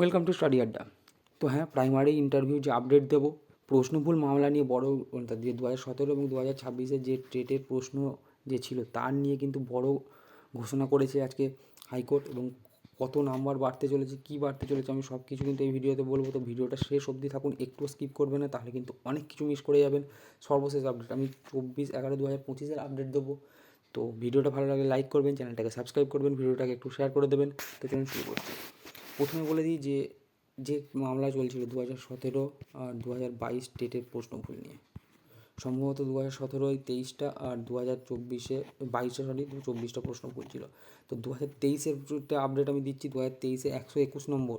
Welcome to study আড্ডা তো হ্যাঁ প্রাইমারি ইন্টারভিউ যে আপডেট দেবো প্রশ্নভুল মামলা নিয়ে বড় দু হাজার সতেরো এবং দু হাজার ছাব্বিশের যে টেটের প্রশ্ন যে ছিল, তার নিয়ে কিন্তু বড় ঘোষণা করেছে আজকে হাইকোর্ট এবং কত নাম্বার বাড়তে চলেছে, কী বাড়তে চলেছে, আমি সব কিছু কিন্তু এই ভিডিওতে বলব। তো ভিডিওটা শেষ অবধি থাকুন একটু স্কিপ করবেন না, তাহলে কিন্তু অনেক কিছু মিস করে যাবেন। সর্বশেষ আপডেট আমি চব্বিশ এগারো দু হাজার পঁচিশের আপডেট দেবো। তো ভিডিওটা ভালো লাগলে লাইক করবেন চ্যানেলটাকে সাবস্ক্রাইব করবেন, ভিডিওটাকে একটু শেয়ার করে দেবেন। তো চলুন শুরু করছি। প্রথমে বলে দিই যে যে মামলা চলছিল দু হাজার সতেরো আর দু হাজার বাইশ ডেটের প্রশ্ন ভুল নিয়ে। সম্ভবত দু হাজার সতেরোয় তেইশটা আর দু হাজার চব্বিশে, বাইশে সরি দু চব্বিশটা প্রশ্ন ভুল ছিল। তো দু হাজার তেইশের আপডেট আমি দিচ্ছি দু হাজার তেইশে একশো একুশ নম্বর।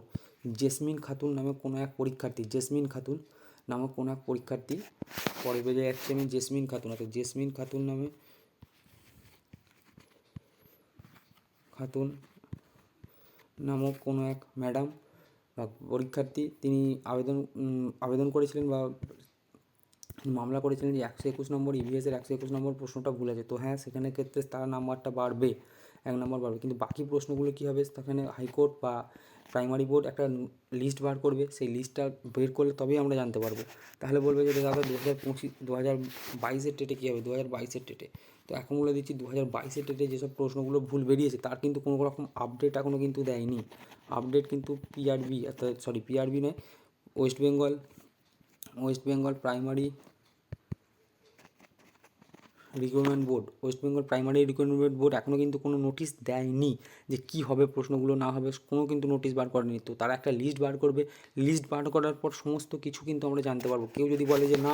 জেসমিন খাতুন নামে কোনো এক পরীক্ষার্থী, জেসমিন খাতুন নামক কোনো এক পরীক্ষার্থী, পরে বেজে যাচ্ছে আমি জেসমিন খাতুন। অর্থাৎ জেসমিন খাতুন নামে খাতুন নামক কোনো এক ম্যাডাম বা পরীক্ষার্থী তিনি আবেদন আবেদন করেছিলেন বা মামলা করেছিলেন যে একশো একুশ নম্বর ইভিএসের একশো একুশ নম্বর প্রশ্নটা ভুল আছে। তো হ্যাঁ সেখানে ক্ষেত্রে তার নাম্বারটা বাড়বে। এক নম্বর বাড়বে। কিন্তু বাকি প্রশ্নগুলো কী হবে? সেখানে হাইকোর্ট বা প্রাইমারি বোর্ড একটা লিস্ট বার করবে। সেই লিস্টটা বের করলে তবেই আমরা জানতে পারব। তাহলে বলবে যে দাদা দু হাজার পঁচিশ দু হাজার বাইশের টেটে কী হবে? দু হাজার বাইশের টেটে। তো এখন বলে দিচ্ছি দু হাজার বাইশের টেটে যেসব প্রশ্নগুলো ভুল বেরিয়েছে, তার কিন্তু কোনো রকম আপডেট এখনও কিন্তু দেয়নি। আপডেট কিন্তু পিআরবি, অর্থাৎ সরি, পিআরবি নয়, West Bengal West Bengal primary recruitment board West Bengal primary recruitment board এখনও কিন্তু কোনো নোটিশ দেয়নি যে কী হবে, প্রশ্নগুলো না হবে, কোনো কিন্তু নোটিশ বার করেনি। তো তারা একটা লিস্ট বার করবে। লিস্ট বার করার পর সমস্ত কিছু কিন্তু আমরা জানতে পারব। কেউ যদি বলে যে, না,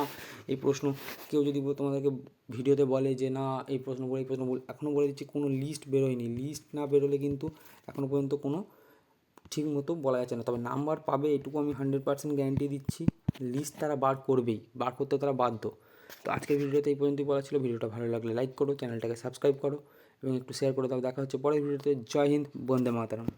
এই প্রশ্ন কেউ যদি তোমাদেরকে ভিডিওতে বলে যে, না, এই প্রশ্ন বলে এই প্রশ্ন বলে এখনও বলে দিচ্ছি, কোনো লিস্ট বেরোয়নি। লিস্ট না বেরোলে কিন্তু এখনও পর্যন্ত কোনো ঠিক মতো বলা যাচ্ছে না। তবে নাম্বার পাবে, এটুকু আমি হান্ড্রেড পার্সেন্ট গ্যারান্টি দিচ্ছি। লিস্ট তারা বার করবেই। বার করতে তারা বাধ্য। তো আজকের ভিডিওতে এই পর্যন্তই বলা ছিল। ভিডিওটা ভালো লাগলে লাইক করো চ্যানেলটাকে সাবস্ক্রাইব করো এবং একটু শেয়ার করে দাও। দেখা হচ্ছে পরের ভিডিওতে। জয় হিন্দ, বন্দে মাতারাম।